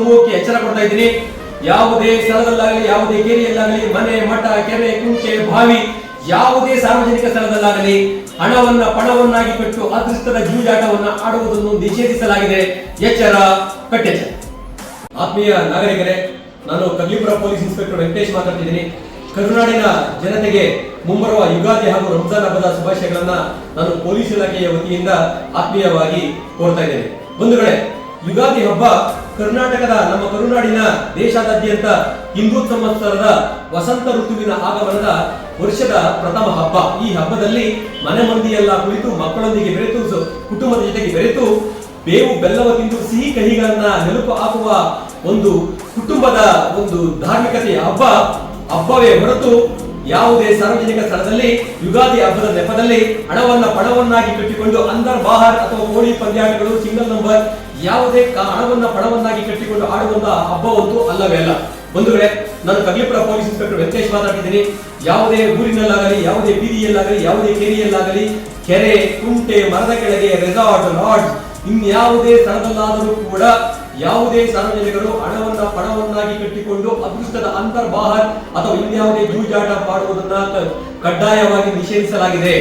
ಸಮೂಹಕ್ಕೆ ಎಚ್ಚರ ಕೊಡ್ತಾ ಇದ್ದೀನಿ. ಯಾವುದೇ ಸ್ಥಳದಲ್ಲಾಗಲಿ, ಯಾವುದೇ ಕೇರಿಯಲ್ಲಾಗಲಿ, ಮನೆ, ಮಠ, ಕೆರೆ, ಕುಂಟೆ, ಬಾವಿ, ಯಾವುದೇ ಸಾರ್ವಜನಿಕ ಸ್ಥಳದಲ್ಲಾಗಲಿ ಹಣವನ್ನ, ಪಣವನ್ನಾಗಿ ಕಟ್ಟು ಅದೃಷ್ಟದ ಜೂಜಾಟವನ್ನ ಆಡುವುದನ್ನು ನಿಷೇಧಿಸಲಾಗಿದೆ. ಎಚ್ಚರ, ಕಟ್ಟೆಚ್ಚರ. ಆತ್ಮೀಯ ನಾಗರಿಕರೇ, ನಾನು ಕಗ್ಲಿಪುರ ಪೊಲೀಸ್ ಇನ್ಸ್ಪೆಕ್ಟರ್ ವೆಂಕಟೇಶ್ ಮಾತಾಡ್ತಿದ್ದೀನಿ. ಕರುನಾಡಿನ ಜನತೆಗೆ ಮುಂಬರುವ ಯುಗಾದಿ ಹಾಗೂ ರಂಜಾನ್ ಹಬ್ಬದ ಶುಭಾಶಯಗಳನ್ನ ನಾನು ಪೊಲೀಸ್ ಇಲಾಖೆಯ ವತಿಯಿಂದ ಆತ್ಮೀಯವಾಗಿ ಕೋರ್ತಾ ಇದ್ದೇನೆ. ಬಂಧುಗಳೇ ಯುಗಾದಿ ಹಬ್ಬ ಕರ್ನಾಟಕದ ನಮ್ಮ ಕರುನಾಡಿನ ದೇಶಾದ್ಯಂತ ಹಿಂದೂ ಸಂವತ್ಸರದ ವಸಂತ ಋತುವಿನ ಆಗಮನದ ವರ್ಷದ ಪ್ರಥಮ ಹಬ್ಬ. ಈ ಹಬ್ಬದಲ್ಲಿ ಮನೆ ಮಂದಿಯೆಲ್ಲ ಕುಳಿತು ಮಕ್ಕಳೊಂದಿಗೆ ಬೆರೆತು ಕುಟುಂಬದ ಜೊತೆಗೆ ಬೆರೆತು ಬೇವು, ಬೆಲ್ಲವ ತಿಂದು ಸಿಹಿ ಕಹಿಗಳನ್ನ ನೆಲುಪು ಹಾಕುವ ಒಂದು ಕುಟುಂಬದ ಒಂದು ಧಾರ್ಮಿಕತೆಯ ಹಬ್ಬ. ಹಬ್ಬವೇ ಹೊರತು ಯಾವುದೇ ಸಾರ್ವಜನಿಕ ಸ್ಥಳದಲ್ಲಿ, ಯುಗಾದಿ ಹಬ್ಬದ ನೆಪದಲ್ಲಿ ಹಣವನ್ನ ಪಣವನ್ನಾಗಿ ಕಟ್ಟಿಕೊಂಡು ಅಂದರ್ ಬಾಹರ್ ಅಥವಾ ಕೋಳಿ ಪಂದ್ಯಾಟಗಳು, ಸಿಂಗಲ್ ನಂಬರ್ ಯಾವುದೇ ಹಣವನ್ನ ಪಣವನ್ನಾಗಿ ಕಟ್ಟಿಕೊಂಡು ಆಡುವಂತಹ ಹಬ್ಬವಂತೂ ಅಲ್ಲವೇ ಅಲ್ಲ. ಒಂದು ವೇಳೆ ನಾನು ಕಗ್ಲಿಪುರ ಪೊಲೀಸ್ ಇನ್ಸ್ಪೆಕ್ಟರ್ ವೆಂಕಟೇಶ್ ಮಾತಾಡ್ತಿದ್ದೀನಿ. ಯಾವುದೇ ಊರಿನಲ್ಲಾಗಲಿ, ಯಾವುದೇ ಬೀದಿಯಲ್ಲಾಗಲಿ, ಯಾವುದೇ ಕೆರೆಯಲ್ಲಾಗಲಿ, ಕೆರೆ, ಕುಂಟೆ, ಮರದ ಕೆಳಗೆ ರೆಸಾರ್ಟ್ ಲಾಡ್ಜ್ ಇನ್ಯಾವುದೇ ಸ್ಥಳದಲ್ಲಾದರೂ ಕೂಡ ಯಾವುದೇ ಸಾರ್ವಜನಿಕರು ಹಣವನ್ನ, ಪಣವನ್ನಾಗಿ ಕಟ್ಟಿಕೊಂಡು ಅದೃಷ್ಟದ ಅಂತರ್ಬಾಹರ್ ಅಥವಾ ಇನ್ಯಾವುದೇ ಜೂಜಾಟ ಮಾಡುವುದನ್ನ ಕಡ್ಡಾಯವಾಗಿ ನಿಷೇಧಿಸಲಾಗಿದೆ.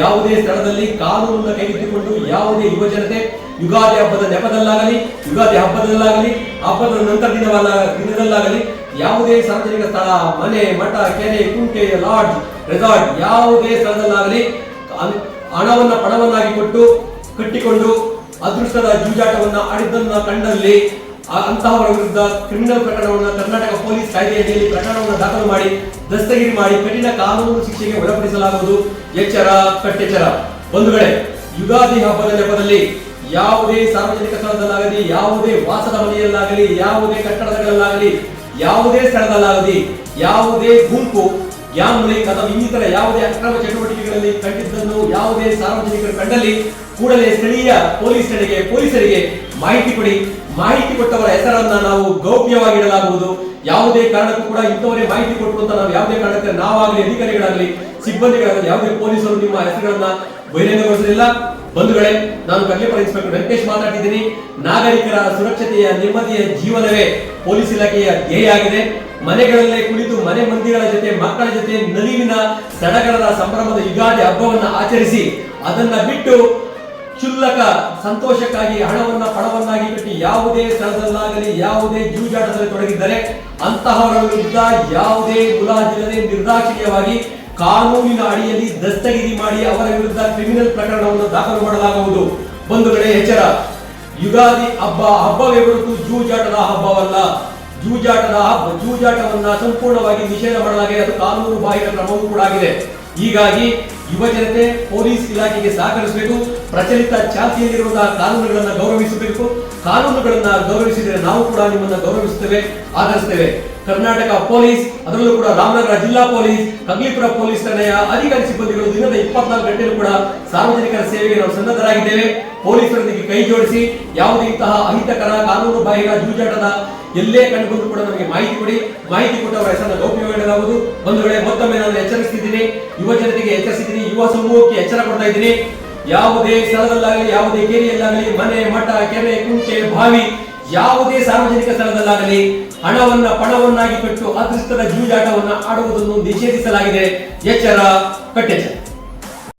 ಯಾವುದೇ ಸ್ಥಳದಲ್ಲಿ ಕಾನೂನನ್ನು ಕೈಗೆತ್ತಿಕೊಂಡು ಯಾವುದೇ ಯುವ ಜನತೆ ಯುಗಾದಿ ಹಬ್ಬದ ನೆಪದಲ್ಲಾಗಲಿ, ಯುಗಾದಿ ಹಬ್ಬದಲ್ಲಾಗಲಿ, ಹಬ್ಬದ ನಂತರ ದಿನವಲ್ಲ, ದಿನದಲ್ಲಾಗಲಿ, ಯಾವುದೇ ಸಾರ್ವಜನಿಕ ಸ್ಥಳ, ಮನೆ, ಮಠ, ಕೆರೆ, ಕುಂಟೆ, ಲಾಡ್ಜ್, ರೆಸಾರ್ಟ್, ಯಾವುದೇ ಸ್ಥಳದಲ್ಲಾಗಲಿ ಹಣವನ್ನ ಪಣವನ್ನಾಗಿ ಕೊಟ್ಟು, ಕಟ್ಟಿಕೊಂಡು ಅದೃಷ್ಟದ ಜೂಜಾಟವನ್ನ ಆಡಿದ್ದನ್ನ ಕಂಡಲ್ಲಿ ಅಂತಹವರ ವಿರುದ್ಧ ಕ್ರಿಮಿನಲ್ ಪ್ರಕರಣವನ್ನು ಕರ್ನಾಟಕ ಪೊಲೀಸ್ ಕಾಯ್ದೆಯಡಿಯಲ್ಲಿ ಪ್ರಕರಣವನ್ನು ದಾಖಲು ಮಾಡಿ, ದಸ್ತಗಿರಿ ಮಾಡಿ, ಕಠಿಣ ಕಾನೂನು ಶಿಕ್ಷೆಗೆ ಒಳಪಡಿಸಲಾಗುವುದು. ಎಚ್ಚರ, ಕಟ್ಟೆಚ್ಚರ. ಬಂಧುಗಳೇ, ಯುಗಾದಿ ಹಬ್ಬದ ನೆಪದಲ್ಲಿ ಯಾವುದೇ ಸಾರ್ವಜನಿಕ ಸ್ಥಳದಲ್ಲಾಗಲಿ, ಯಾವುದೇ ವಾಸದ ಮನೆಯಲ್ಲಾಗಲಿ, ಯಾವುದೇ ಕಟ್ಟಡಗಳಲ್ಲಾಗಲಿ, ಯಾವುದೇ ಸ್ಥಳದಲ್ಲಾಗಲಿ, ಯಾವುದೇ ಗುಂಪು ಗ್ಯಾಂಬ್ಲಿಂಗ್ ಅಥವಾ ಇನ್ನಿತರ ಯಾವುದೇ ಅಕ್ರಮ ಚಟುವಟಿಕೆಗಳಲ್ಲಿ ಕಂಡಿದ್ದನ್ನು ಯಾವುದೇ ಸಾರ್ವಜನಿಕರು ಕಂಡಲ್ಲಿ ಕೂಡಲೇ ಸ್ಥಳೀಯ ಪೊಲೀಸ್ ಠಾಣೆಗೆ, ಪೊಲೀಸರಿಗೆ ಮಾಹಿತಿ ಕೊಡಿ. ಮಾಹಿತಿ ಕೊಟ್ಟವರ ಹೆಸರನ್ನ ನಾವು ಗೌಪ್ಯವಾಗಿಡಲಾಗುವುದು ಯಾವುದೇ ಕಾರಣಕ್ಕೂ ಕೂಡ ಇಂಥವರೇ ಮಾಹಿತಿ ಕೊಟ್ಟರು ಅಂತ ನಾವು ಯಾವುದೇ ಕಾರಣಕ್ಕೆ ನಾವಾಗಲಿ, ಅಧಿಕಾರಿಗಳಾಗಲಿ, ಸಿಬ್ಬಂದಿಗಳಾಗಲಿ, ಯಾವುದೇ ಪೊಲೀಸರು ನಿಮ್ಮ ಹೆಸರುಗಳನ್ನ ಬಹಿರಂಗಗೊಳಿಸಲಿಲ್ಲ. ಬಂಧುಗಳೇ, ನಾನು ಕಗ್ಲಿಪುರ ಇನ್ಸ್ಪೆಕ್ಟರ್ ವೆಂಕಟೇಶ್ ಮಾತಾಡ್ತಿದ್ದೀನಿ. ನಾಗರಿಕರ ಸುರಕ್ಷತೆಯ ನೆಮ್ಮದಿಯ ಜೀವನವೇ ಪೊಲೀಸ್ ಇಲಾಖೆಯ ಧ್ಯೇಯ ಆಗಿದೆ. ಮನೆಗಳಲ್ಲೇ ಕುಳಿತು ಮನೆ ಮಂದಿಗಳ ಜೊತೆ, ಮಕ್ಕಳ ಜೊತೆ ನಲಿವಿನ ಸಡಗರದ ಸಂಭ್ರಮದ ಯುಗಾದಿ ಹಬ್ಬವನ್ನು ಆಚರಿಸಿ, ಅದನ್ನ ಬಿಟ್ಟು ಕ್ಷುಲ್ಲಕ ಸಂತೋಷಕ್ಕಾಗಿ ಹಣವನ್ನ ಪಣವನ್ನಾಗಿ ಕಟ್ಟಿ ಯಾವುದೇ ಸ್ಥಳದಲ್ಲಾಗಲಿ, ಯಾವುದೇ ಜೂಜಾಟದಲ್ಲಿ ತೊಡಗಿದ್ದರೆ ಅಂತಹವರ ವಿರುದ್ಧ ಯಾವುದೇ ಮುಲಾಜಿಲ್ಲದೆ ನಿರ್ದಾಕ್ಷಿಣ್ಯವಾಗಿ ಕಾನೂನಿನ ಅಡಿಯಲ್ಲಿ ದಸ್ತಗಿರಿ ಮಾಡಿ ಅವರ ವಿರುದ್ಧ ಕ್ರಿಮಿನಲ್ ಪ್ರಕರಣವನ್ನು ದಾಖಲು ಮಾಡಲಾಗುವುದು. ಬಂಧುಗಳೇ, ಎಚ್ಚರ. ಯುಗಾದಿ ಹಬ್ಬ, ಹಬ್ಬವೇ ಹೊರತು ಜೂಜಾಟದ ಹಬ್ಬವಲ್ಲ. ಜೂಜಾಟದ ಹಬ್ಬ, ಜೂಜಾಟವನ್ನ ಸಂಪೂರ್ಣವಾಗಿ ನಿಷೇಧ ಮಾಡಲಾಗಿದೆ. ಅದು ಕಾನೂನು ಬಾಹಿರ ಕ್ರಮವೂ ಕೂಡ ಆಗಿದೆ. ಹೀಗಾಗಿ ಯುವಜನತೆ ಪೊಲೀಸ್ ಇಲಾಖೆಗೆ ಸಹಕರಿಸಬೇಕು. ಪ್ರಚಲಿತ ಚಾಲ್ತಿಯಲ್ಲಿರುವಂತಹ ಕಾನೂನುಗಳನ್ನ ಗೌರವಿಸಬೇಕು. ಕಾನೂನುಗಳನ್ನ ಗೌರವಿಸಿದರೆ ನಾವು ಕೂಡ ನಿಮ್ಮನ್ನ ಗೌರವಿಸುತ್ತೇವೆ ಆಧರಿಸುತ್ತೇವೆ ಕರ್ನಾಟಕ ಪೊಲೀಸ್, ಅದರಲ್ಲೂ ಕೂಡ ರಾಮನಗರ ಜಿಲ್ಲಾ ಪೊಲೀಸ್, ಕಗ್ಲಿಪುರ ಪೊಲೀಸ್ ಠಾಣೆಯ ಅಧಿಕಾರಿ ಸಿಬ್ಬಂದಿಗಳು ದಿನದ ಇಪ್ಪತ್ನಾಲ್ಕು ಗಂಟೆಯಲ್ಲೂ ಕೂಡ ಸಾರ್ವಜನಿಕರ ಸೇವೆಗೆ ನಾವು ಸನ್ನದ್ಧರಾಗಿದ್ದೇವೆ. ಪೊಲೀಸರೊಂದಿಗೆ ಕೈ ಜೋಡಿಸಿ, ಯಾವುದೇ ಇಂತಹ ಅಹಿತಕರ ಕಾನೂನು ಬಾಹಿರ ಜೂಜಾಟದ ಎಲ್ಲೇ ಕಂಡುಬಂದು ಕೂಡ ನಮಗೆ ಮಾಹಿತಿ ಕೊಡಿ. ಮಾಹಿತಿ ಕೊಟ್ಟವರ ಹೆಸರನ್ನು ಗೌಪ್ಯವಾಗಿಡಲಾಗುವುದು ಒಂದು ವೇಳೆ ಮತ್ತೊಮ್ಮೆ ನಾನು ಎಚ್ಚರಿಸ್ತಿದ್ದೀನಿ, ಯುವ ಜನತೆಗೆ ಎಚ್ಚರಿಸಿದ್ದೀನಿ ಯುವ ಸಮೂಹಕ್ಕೆ ಎಚ್ಚರ ಕೊಡ್ತಾ ಇದ್ದೀನಿ. ಯಾವುದೇ ಸ್ಥಳದಲ್ಲಾಗಲಿ, ಯಾವುದೇ ಕೇರಿಯಲ್ಲಾಗಲಿ, ಮನೆ, ಮಠ, ಕೆರೆ, ಕುಂಟೆ, ಬಾವಿ, ಯಾವುದೇ ಸಾರ್ವಜನಿಕ ಸ್ಥಳದಲ್ಲಾಗಲಿ ಹಣವನ್ನ ಪಣವನ್ನಾಗಿ ಕಟ್ಟು ಅದೃಷ್ಟದ ಜೂಜಾಟವನ್ನ ಆಡುವುದನ್ನು ನಿಷೇಧಿಸಲಾಗಿದೆ. ಎಚ್ಚರ, ಕಟ್ಟೆಚ್ಚರ.